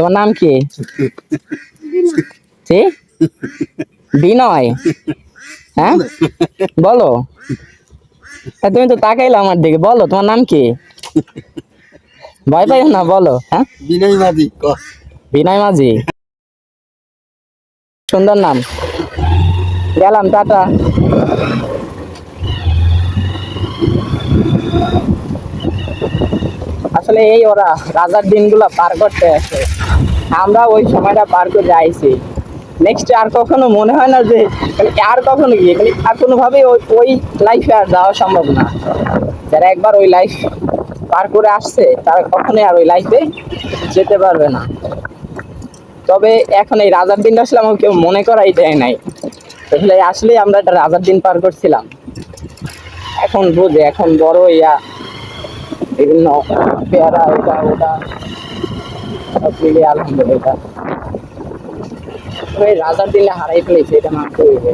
তোমার নাম কি? বিনয়। হ্যাঁ? বলো। তুমি তো তাকাইলে আমার দিকে। বলো তোমার নাম কি? ভয় পাইও না বলো হ্যাঁ? বিনয় মাঝি বিনয় মাঝি। সুন্দর নাম। গেলাম টাটা। আসলে এই ওরা রাজার দিনগুলো পার করতে আসে। আমরা ওই সময়টা পার করে আইছি নেক্সট আর কখনো মনে হয় না যে মানে আর কখনো গিয়ে মানে আর কোনোভাবেই ওই ওই লাইফে আর যাওয়া সম্ভব না। যারা একবার ওই লাইফ পার করে আসছে, তারা কখনোই আর ওই লাইফে যেতে পারবে না। তবে এখন এই রাজার দিনটা আসলে আমাকে কেউ মনে করাই দেয় নাই। আসলে আসলে আমরা একটা রাজার দিন পার করছিলাম। এখন বুঝে, এখন বড় ইয়া लेकिन प्यारा होगा होगा अपने लिए আলহামদুলিল্লাহ ওই রাজার দিলে হারাই ফেলেছে এটা মানতে হইবে